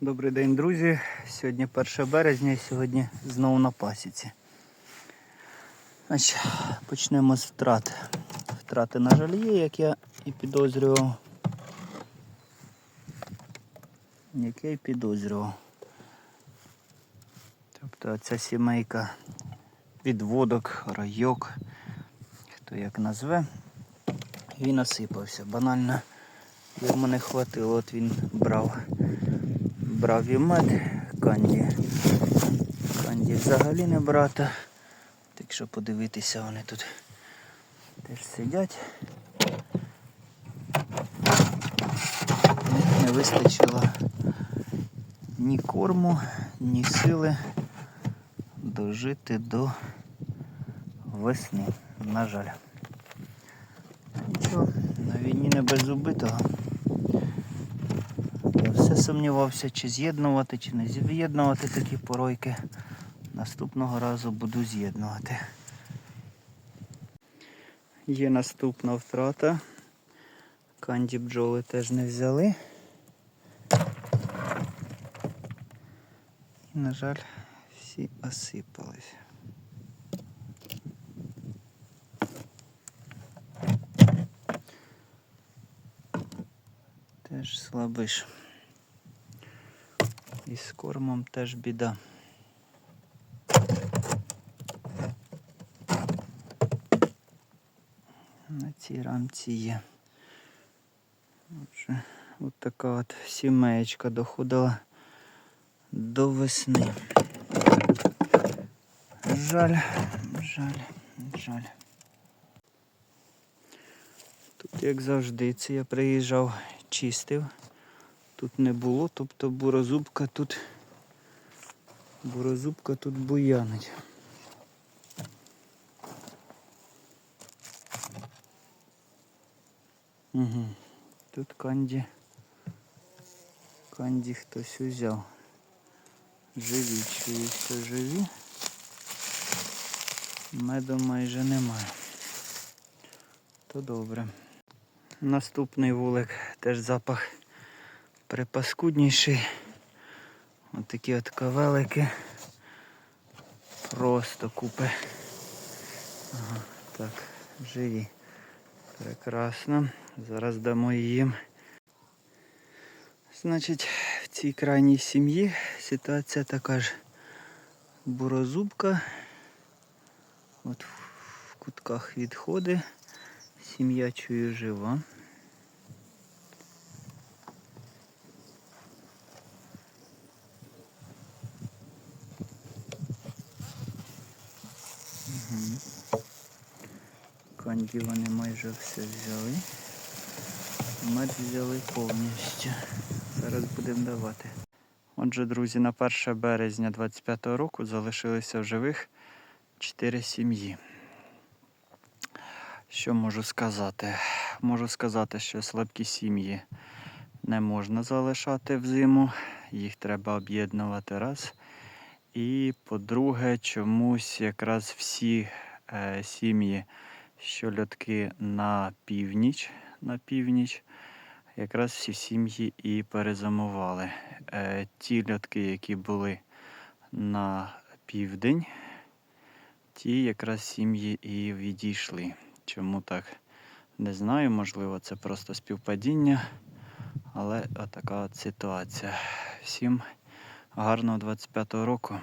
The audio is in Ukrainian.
Добрий день, друзі. Сьогодні 1 березня і сьогодні знову на пасіці. Значить, почнемо з втрат. Втрати, на жаль, є, як я і підозрював. Як я і підозрював. Тобто ця сімейка відводок, райок, хто як назве, він осипався. Банально йому не хватило, от він брав брав і мед канді. Канді взагалі не брата. Так що подивитися, вони тут теж сидять. Не вистачило ні корму, ні сили дожити до весни. На жаль. Нічого, на війні не без убитого. Сумнівався, чи з'єднувати, чи не з'єднувати такі поройки. Наступного разу буду з'єднувати. Є наступна втрата. Канді бджоли теж не взяли. І, на жаль, всі осипались. Теж слабиш. І з кормом теж біда. На цій рамці є. Отже, от така от сімеєчка доходила до весни. Жаль, жаль, жаль. Тут, як завжди, це я приїжджав, чистив. Тут не було, тобто бурозубка тут бурозубка тут буянить. Угу. Тут канді. Канді хтось узяв. Живі, що живі. Меду майже немає. То добре. Наступний вулик теж запах припаскудніший. Ось такі от кавелики. Просто купи. Ага, так, живі. Прекрасно. Зараз дамо їм. Значить, в цій крайній сім'ї ситуація така ж бурозубка. От в кутках відходи. Сім'я чую жива. Канді вони майже все взяли. Мед взяли повністю. Зараз будемо давати. Отже, друзі, на 1 березня 25 року залишилися в живих 4 сім'ї. Що можу сказати? Можу сказати, що слабкі сім'ї не можна залишати взиму, їх треба об'єднувати раз. І по-друге, чомусь якраз всі е, сім'ї, що льотки на північ, на північ, якраз всі сім'ї і перезимували. Е, ті льотки, які були на південь, ті якраз сім'ї і відійшли. Чому так? Не знаю, можливо, це просто співпадіння, але отака от ситуація. Всім гарного 25-го року.